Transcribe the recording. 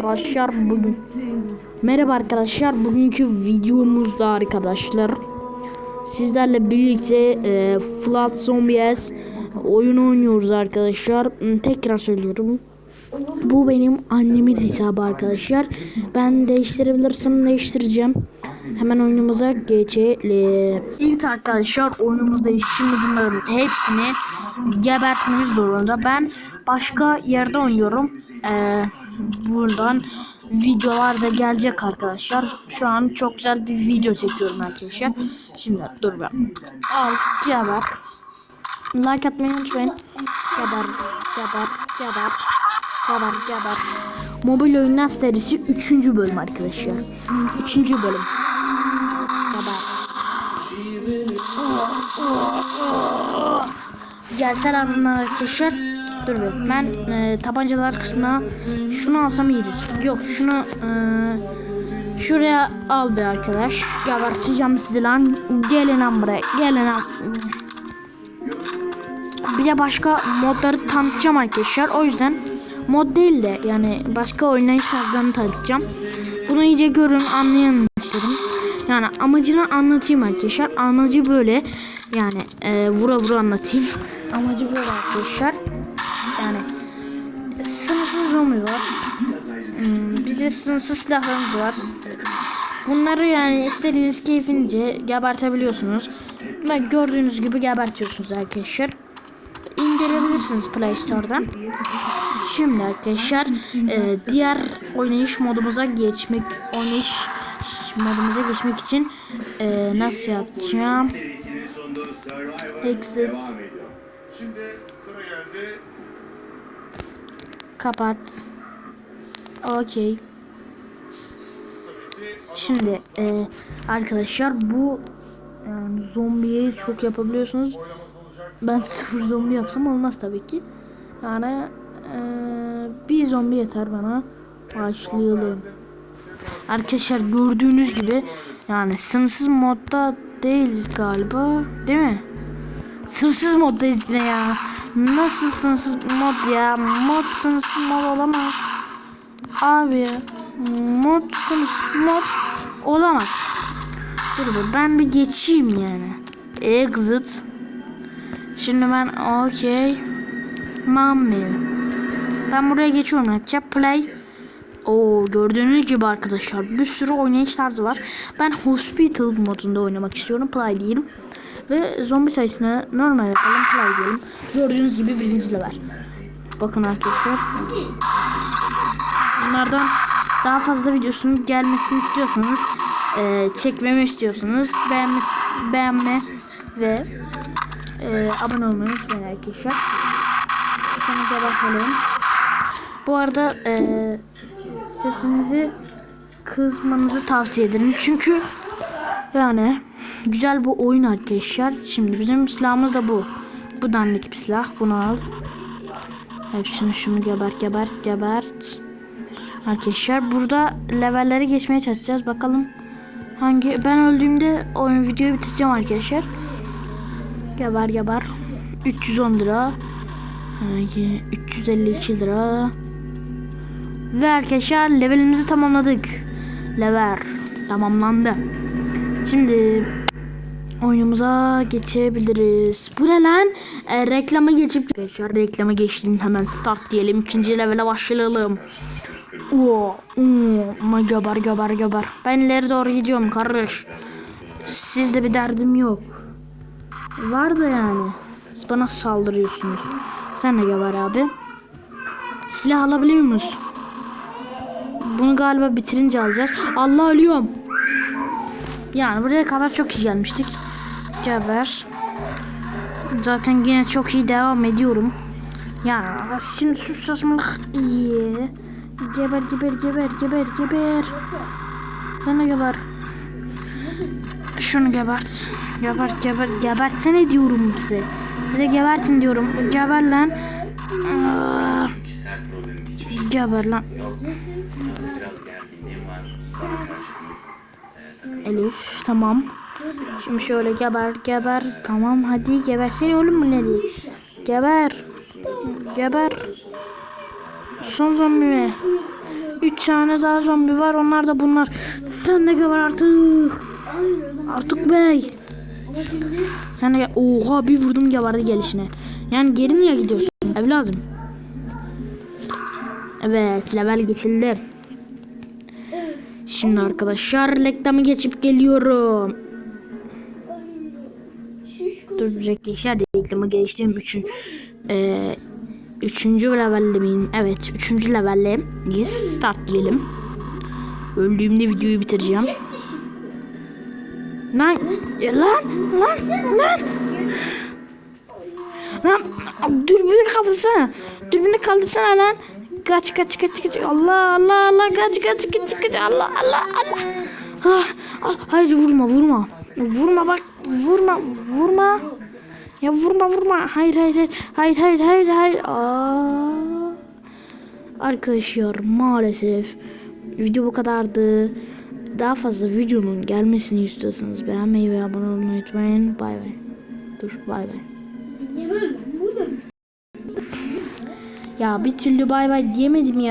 Arkadaşlar bugün Merhaba arkadaşlar bugünkü videomuzda arkadaşlar Sizlerle birlikte e, Flood Zombies oyunu oynuyoruz arkadaşlar. Hmm, Tekrar söylüyorum. Bu benim annemin hesabı arkadaşlar. Ben değiştirebilirsem değiştireceğim. Hemen oyunumuza geçelim. İlk arkadaşlar oyunumuzda şimdi bunların hepsini gebertmemiz zorunda. Ben başka yerde oynuyorum. Ee, buradan videolar da gelecek arkadaşlar. Şu an çok güzel bir video çekiyorum arkadaşlar. Şimdi dur ben. Al geber. Like atmayı unutmayın. Geber, geber, geber, geber, geber. Mobil oyunlar serisi 3. bölüm arkadaşlar. 3. bölüm. Geber. Gelsene arkadaşlar. Dur bir. Ben e, tabancalar kısmına şunu alsam iyidir. Yok şunu e, şuraya al be arkadaş. Geberteceğim sizi lan. Gelin lan buraya. Gelin lan. Bir de başka modları tanıtacağım arkadaşlar. O yüzden mod değil de yani başka oynayış tarzlarını tanıtacağım. Bunu iyice görün anlayın istedim. Yani amacını anlatayım arkadaşlar. Amacı böyle yani e, vura vura anlatayım. Amacı böyle arkadaşlar. Zombi var. Hmm, bir de sınırsız silahlarımız var. Bunları yani istediğiniz keyfince gebertebiliyorsunuz. Ve gördüğünüz gibi gebertiyorsunuz arkadaşlar. İndirebilirsiniz Play Store'dan. Şimdi arkadaşlar e, diğer oynayış modumuza geçmek oynayış modumuza geçmek için e, nasıl yapacağım? Exit Kapat. Okey. Şimdi e, arkadaşlar bu yani zombiyi çok yapabiliyorsunuz. Ben sıfır zombi yapsam olmaz tabii ki. Yani e, bir zombi yeter bana. Başlayalım. Arkadaşlar gördüğünüz gibi yani sınırsız modda değiliz galiba. Değil mi? Sınırsız moddayız yine ya. Nasıl sınırsız mod ya? Mod sınırsız mod olamaz. Abi. Mod sınırsız mod olamaz. Dur bir ben bir geçeyim yani. Exit. Şimdi ben okey. Mami. Ben buraya geçiyorum yapacağım. Play. Oo gördüğünüz gibi arkadaşlar bir sürü oynayış tarzı var. Ben Hospital modunda oynamak istiyorum. Play diyelim. Ve zombi sayısını normal yapalım. Play diyelim. Gördüğünüz gibi birinci level. Bakın arkadaşlar. Bunlardan daha fazla videosunun gelmesini istiyorsanız e, çekmemi istiyorsanız beğenme, beğenme ve e, abone olmayı unutmayın arkadaşlar. Sonra bakalım. Bu arada e, sesinizi kızmanızı tavsiye ederim. Çünkü yani güzel bu oyun arkadaşlar. Şimdi bizim silahımız da bu. Bu dandik bir silah. Bunu al. Hepsini şunu gebert gebert gebert. Arkadaşlar burada levelleri geçmeye çalışacağız. Bakalım hangi ben öldüğümde oyun videoyu bitireceğim arkadaşlar. Geber geber. 310 lira. 352 lira. Ve arkadaşlar levelimizi tamamladık. Level tamamlandı. Şimdi oyunumuza geçebiliriz. Bu ne lan? E, reklama geçip arkadaşlar reklama geçtim. Hemen start diyelim. İkinci levele başlayalım. Oo, oo, geber geber geber. Ben ileri doğru gidiyorum kardeş. Sizde bir derdim yok. Var da yani. Siz bana saldırıyorsunuz. Sen de geber abi. Silah alabiliyor muyuz? Bunu galiba bitirince alacağız. Allah ölüyorum. Yani buraya kadar çok iyi gelmiştik. Geber. Zaten yine çok iyi devam ediyorum. Ya şimdi şu saçmalık iyi. Geber geber geber geber geber. Sana geber. Şunu gebert. Gebert gebert gebertsene diyorum size. Bize gebertin diyorum. Geber lan. Aa, Geber lan. Elif tamam. Şimdi şöyle geber geber. Tamam hadi gebersene oğlum bu ne diye. Geber. Geber. Son zombi mi? 3 tane daha zombi var. Onlar da bunlar. Sen de gel artık. Artık bey. Sen de. Oha bir vurdum geberdi gelişine. Yani geri niye gidiyorsun? Evladım. Evet level geçildi. Şimdi arkadaşlar reklamı geçip geliyorum. Dur arkadaşlar reklamı geçtim. Üçün, eee üçüncü levelde miyim? Evet üçüncü leveldeyiz. Start diyelim. Öldüğümde videoyu bitireceğim. Lan ya lan lan lan Lan dürbünü kaldırsana. Dürbünü kaldırsana lan. Kaç kaç kaç kaç. Allah Allah Allah kaç kaç kaç kaç. Allah Allah Allah. Ah, ah, hayır vurma vurma. Vurma bak vurma vurma. Ya vurma vurma. Hayır hayır hayır. Hayır hayır hayır hayır. Aa. Arkadaşlar maalesef video bu kadardı. Daha fazla videonun gelmesini istiyorsanız beğenmeyi ve abone olmayı unutmayın. Bay bay. Dur bay bay. Ya bir türlü bay bay diyemedim ya.